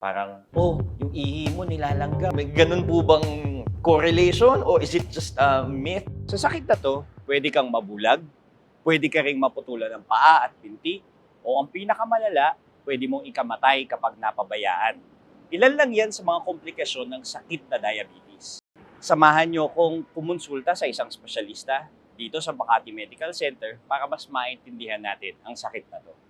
Parang, oh, yung ihi mo nilalangga. May ganun po bang correlation o is it just a myth? Sa sakit na to, pwede kang mabulag, pwede ka ring maputulan ng paa at binti, o ang pinakamalala, pwede mong ikamatay kapag napabayaan. Ilan lang yan sa mga komplikasyon ng sakit na diabetes. Samahan nyo kong pumonsulta sa isang espesyalista dito sa Makati Medical Center para mas maintindihan natin ang sakit na to.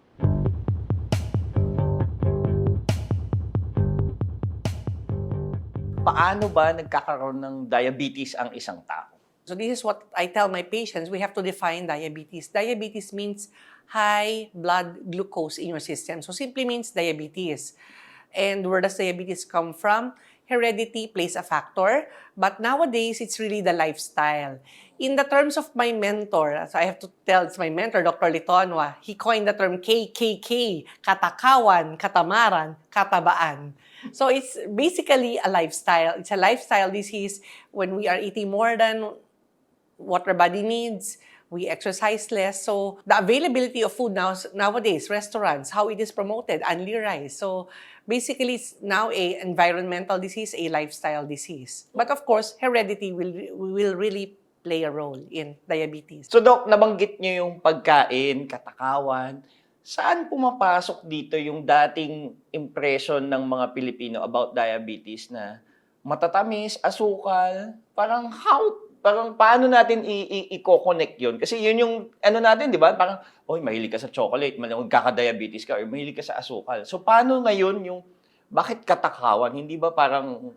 Paano ba nagkakaroon ng diabetes ang isang tao? So this is what I tell my patients. We have to define diabetes. Diabetes means high blood glucose in your system. So simply means diabetes. And where does diabetes come from? Heredity plays a factor, but nowadays it's really the lifestyle. In the terms of my mentor, so I have to tell it's my mentor, Dr. Litonwa, he coined the term KKK, katakawan, katamaran, katabaan. So it's basically a lifestyle. It's a lifestyle disease when we are eating more than what our body needs. We exercise less. So the availability of food now nowadays, restaurants, how it is promoted, only rice. So basically, it's now a environmental disease, a lifestyle disease. But of course, heredity will will really play a role in diabetes. So Doc, nabanggit niyo yung pagkain, katakawan. Saan pumapasok dito yung dating impression ng mga Pilipino about diabetes na matatamis, asukal, parang how, parang paano natin i- i- i-connect yun? Kasi yun yung, ano natin, di ba? Parang, oy, mahilig ka sa chocolate, malamang kaka-diabetes ka, or mahilig ka sa asukal. So paano ngayon yung, bakit katakawan? Hindi ba parang,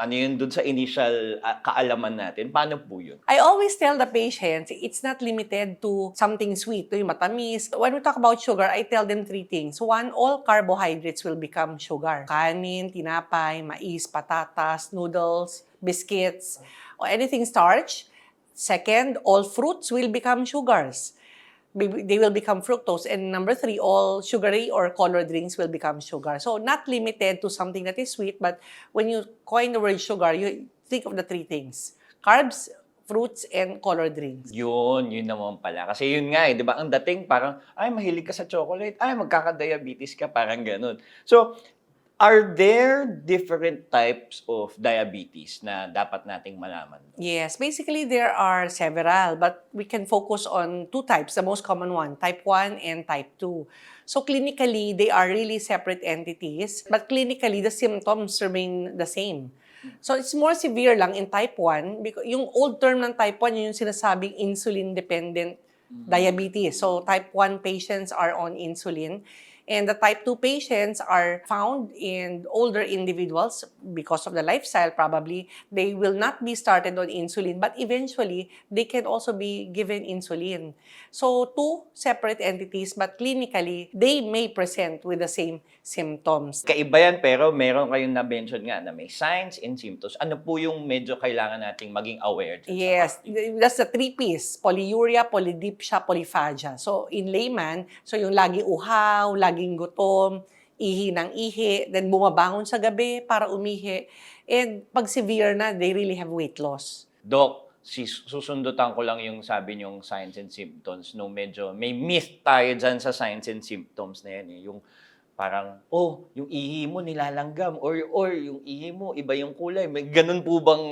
ano yun dun sa initial ah, kaalaman natin? Paano po yun? I always tell the patients, it's not limited to something sweet, to yung matamis. When we talk about sugar, I tell them three things. One, all carbohydrates will become sugar. Kanin, tinapay, mais, patatas, noodles, biscuits, or anything starch. Second, all fruits will become sugars. They will become fructose. And number three, all sugary or colored drinks will become sugar. So not limited to something that is sweet, but when you coin the word sugar, you think of the three things. Carbs, fruits, and colored drinks. Yun, yun naman pala. Kasi yun nga eh, di ba? Ang dating parang, ay, mahilig ka sa chocolate, ay, magkaka-diabetes ka, parang ganun. So, are there different types of diabetes na dapat nating malaman? Yes, basically there are several, but we can focus on two types, the most common one, type 1 and type 2. So clinically, they are really separate entities, but clinically, the symptoms remain the same. So it's more severe lang in type 1, because yung old term ng type 1, yun yung sinasabing insulin-dependent diabetes. So type 1 patients are on insulin. And the type 2 patients are found in older individuals because of the lifestyle, probably. They will not be started on insulin, but eventually they can also be given insulin. So, two separate entities, but clinically, they may present with the same symptoms. Kaiba yan, pero meron kayong na-mention nga na may signs and symptoms. Ano po yung medyo kailangan nating maging aware? Yes, that's the three P's, polyuria, polydipsia, polyphagia. So, in layman, so yung laging uhaw, laging gutom, ihi ng ihi, then bumabangon sa gabi para umihi. And pag severe na, they really have weight loss. Doc, si susundutan ko lang yung sabi niyong signs and symptoms nung medyo may myth tayo dyan sa signs and symptoms na yan eh. Yung parang, oh, yung ihi mo nilalanggam or, or yung ihi mo iba yung kulay. May ganun po bang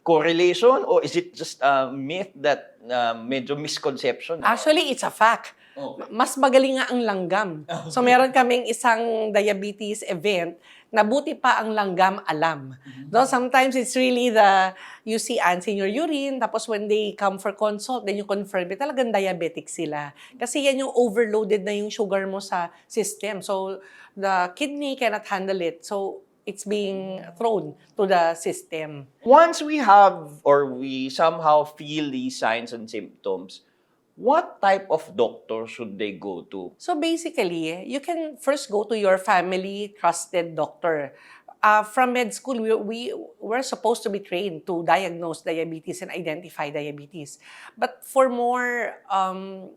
correlation or is it just a myth that uh, medyo misconception? Actually, it's a fact. Oh. Mas magaling nga ang langgam. So meron kaming isang diabetes event na buti pa ang langgam alam. No, sometimes it's really the you see ants in your urine tapos when they come for consult then you confirm it talagang diabetic sila. Kasi yan yung overloaded na yung sugar mo sa system. So the kidney cannot handle it. So it's being thrown to the system. Once we have or we somehow feel these signs and symptoms, what type of doctor should they go to? So basically, you can first go to your family trusted doctor. Uh, from med school, we, we were supposed to be trained to diagnose diabetes and identify diabetes. But for more, um,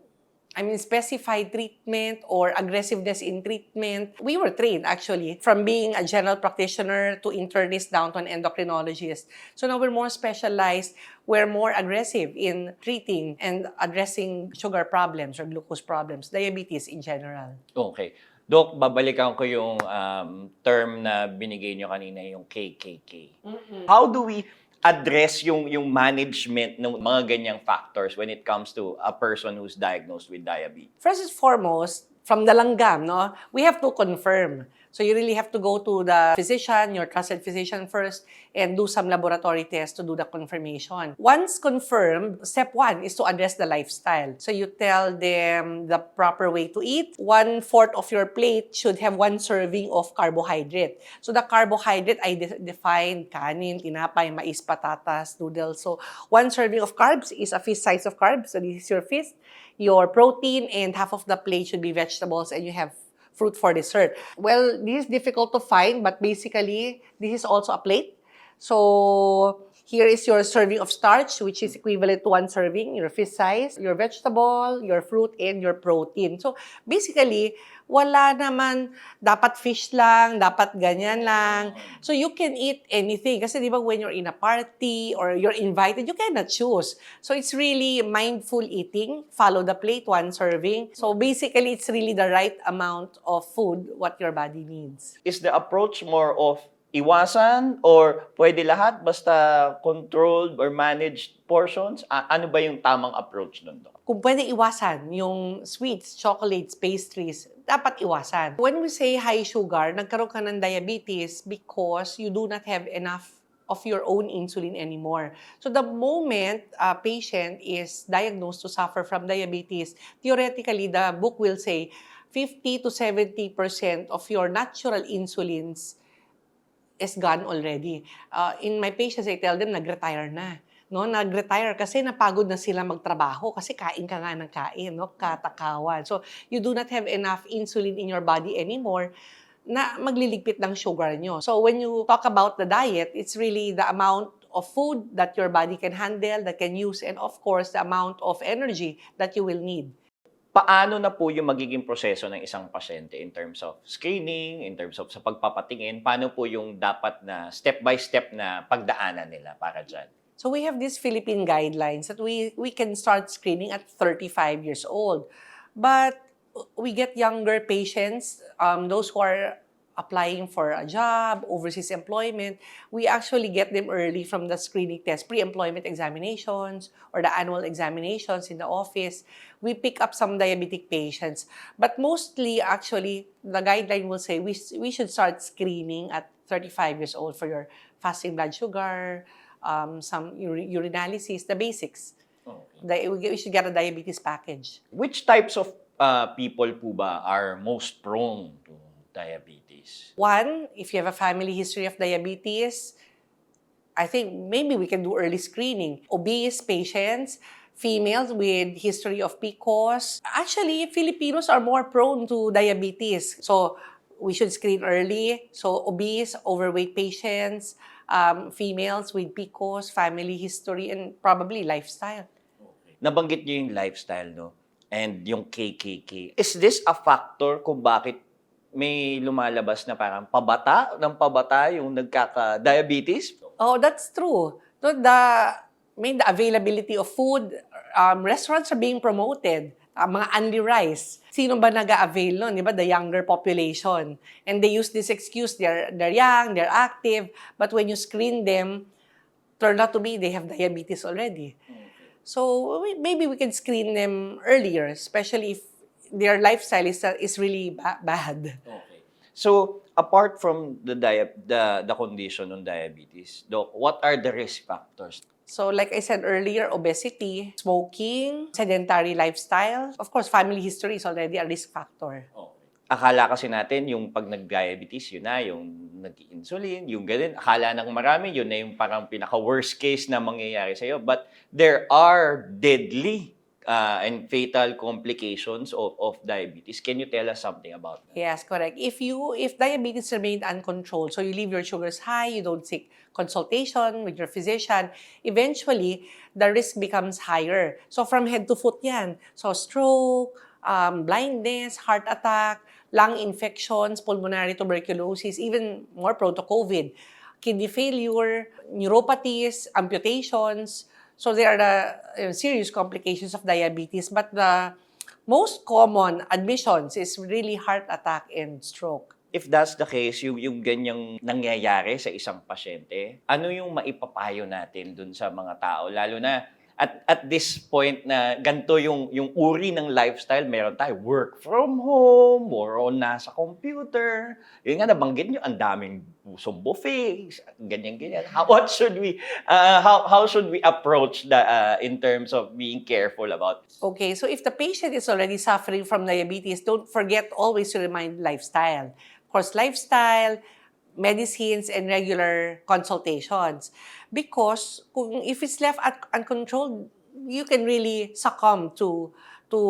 I mean, specified treatment or aggressiveness in treatment, we were trained actually from being a general practitioner to internist down to an endocrinologist. So now we're more specialized, we're more aggressive in treating and addressing sugar problems or glucose problems, diabetes in general. Okay. Doc, babalikan ko yung um, term na binigay nyo kanina, yung KKK. How do we address yung yung management ng mga ganyang factors when it comes to a person who's diagnosed with diabetes? First and foremost, from the langgam, no, we have to confirm. So you really have to go to the physician, your trusted physician first, and do some laboratory tests to do the confirmation. Once confirmed, step one is to address the lifestyle. So you tell them the proper way to eat. One fourth of your plate should have one serving of carbohydrate. So the carbohydrate I de- defined kanin, tinapay, mais, patatas, noodles. So one serving of carbs is a fist size of carbs. So this is your fist. Your protein and half of the plate should be vegetables and you have fruit for dessert. Well, this is difficult to find, but basically, this is also a plate. So, here is your serving of starch, which is equivalent to one serving, your fish size, your vegetable, your fruit, and your protein. So, basically, wala naman dapat fish lang, dapat ganyan lang. So, you can eat anything. Kasi di ba when you're in a party or you're invited, you cannot choose. So, it's really mindful eating. Follow the plate, one serving. So, basically, it's really the right amount of food what your body needs. Is the approach more of iwasan or pwede lahat basta controlled or managed portions? A- ano ba yung tamang approach nun, Doc? Kung pwede iwasan yung sweets, chocolates, pastries, dapat iwasan. When we say high sugar, nagkaroon ka ng diabetes because you do not have enough of your own insulin anymore. So the moment a patient is diagnosed to suffer from diabetes, theoretically, the book will say 50 to 70% of your natural insulins is gone already. Uh, in my patients, I tell them, nag-retire na. No, nag-retire kasi napagod na sila magtrabaho kasi kain ka nga ng kain, no, katakawan. So, you do not have enough insulin in your body anymore na magliligpit ng sugar nyo. So, when you talk about the diet, it's really the amount of food that your body can handle, that can use, and of course, the amount of energy that you will need. Paano na po yung magiging proseso ng isang pasyente in terms of screening, in terms of sa pagpapatingin? Paano po yung dapat na step-by-step na pagdaanan nila para dyan? So we have these Philippine guidelines that we, we can start screening at 35 years old. But we get younger patients, um, those who are applying for a job, overseas employment, we actually get them early from the screening test, pre-employment examinations or the annual examinations in the office. We pick up some diabetic patients. But mostly, actually, the guideline will say we, we should start screening at 35 years old for your fasting blood sugar, um, some ur- urinalysis, the basics. We, we should get a diabetes package. Which types of uh, people po ba are most prone to diabetes? One, if you have a family history of diabetes, I think maybe we can do early screening. Obese patients, females with history of PCOS. Actually, Filipinos are more prone to diabetes. So, we should screen early. So, obese, overweight patients, um, females with PCOS, family history, and probably lifestyle. Nabanggit niyo yung lifestyle, no? And yung KKK. Is this a factor kung bakit may lumalabas na parang pabata ng pabata yung nagkaka-diabetes? Oh, that's true. So the, I mean, the availability of food, um, restaurants are being promoted. Uh, mga Andy Rice. Sino ba nag-avail nun? Di ba? The younger population. And they use this excuse, they're, they're young, they're active, but when you screen them, turn out to be they have diabetes already. So we- maybe we can screen them earlier, especially if their lifestyle is, is really ba- bad. Okay. So, apart from the dia- the the condition ng diabetes, doc, what are the risk factors? So like I said earlier, obesity, smoking, sedentary lifestyle. Of course, family history is already a risk factor. Akala kasi natin yung pag nag-diabetes, yun na, yung nag-insulin, yung ganun. Akala ng marami, yun na yung parang pinaka-worst case na mangyayari sa'yo. But there are deadly uh, and fatal complications of, of diabetes. Can you tell us something about that? Yes, correct. If you if diabetes remained uncontrolled, so you leave your sugars high, you don't seek consultation with your physician, eventually the risk becomes higher. So from head to foot yan. So stroke, um, blindness, heart attack, lung infections, pulmonary tuberculosis, even more prone to COVID, kidney failure, neuropathies, amputations. So there are uh, serious complications of diabetes, but the most common admissions is really heart attack and stroke. If that's the case, yung, yung ganyang nangyayari sa isang pasyente, ano yung maipapayo natin dun sa mga tao? Lalo na at, at this point na ganito yung, yung uri ng lifestyle, meron tayo work from home, more on nasa computer. Yun nga, nabanggit nyo, ang daming pusong buffets, ganyan-ganyan. How, what should we, uh, how, how should we approach the, uh, in terms of being careful about Okay, so if the patient is already suffering from diabetes, don't forget always to remind lifestyle. Of course, lifestyle, medicines, and regular consultations. Because kung if it's left un- uncontrolled, you can really succumb to to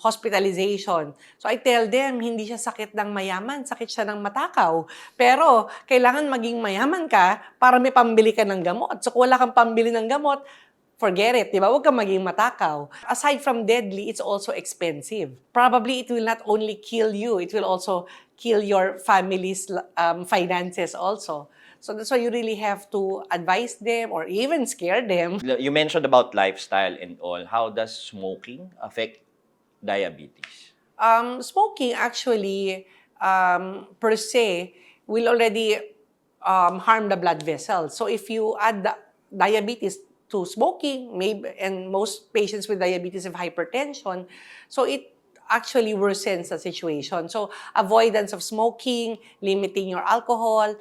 hospitalization. So I tell them, hindi siya sakit ng mayaman, sakit siya ng matakaw. Pero kailangan maging mayaman ka para may pambili ka ng gamot. So kung wala kang pambili ng gamot, forget it, di ba? Huwag kang maging matakaw. Aside from deadly, it's also expensive. Probably it will not only kill you, it will also kill your family's um, finances also. So that's why you really have to advise them or even scare them. You mentioned about lifestyle and all. How does smoking affect diabetes? Um, smoking actually, um, per se, will already um, harm the blood vessels. So if you add the diabetes to smoking, maybe, and most patients with diabetes have hypertension, so it actually worsens the situation. So avoidance of smoking, limiting your alcohol,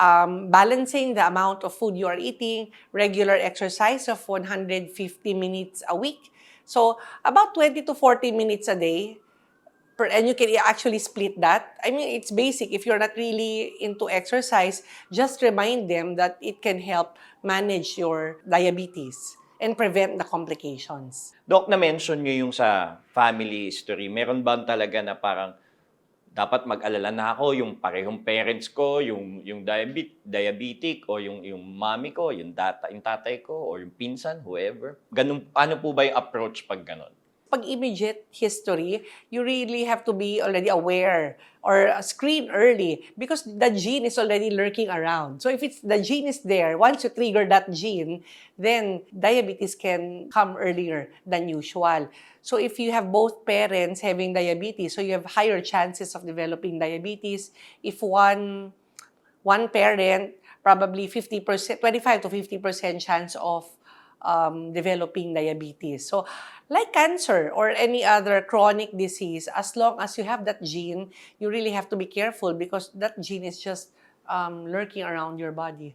um, balancing the amount of food you are eating, regular exercise of 150 minutes a week. So, about 20 to 40 minutes a day. Per, and you can actually split that. I mean, it's basic. If you're not really into exercise, just remind them that it can help manage your diabetes and prevent the complications. Doc, na-mention nyo yung sa family history. Meron ba talaga na parang dapat mag-alala na ako yung parehong parents ko, yung yung diabetic, diabetic o yung yung mami ko, yung data, yung tatay ko or yung pinsan, whoever. Ganun ano po ba yung approach pag ganun? Pag immediate history, you really have to be already aware or screen early because the gene is already lurking around. So if it's the gene is there, once you trigger that gene, then diabetes can come earlier than usual. So if you have both parents having diabetes, so you have higher chances of developing diabetes. If one one parent, probably 50%, 25 to 50% chance of um, developing diabetes. So, like cancer or any other chronic disease, as long as you have that gene, you really have to be careful because that gene is just um, lurking around your body.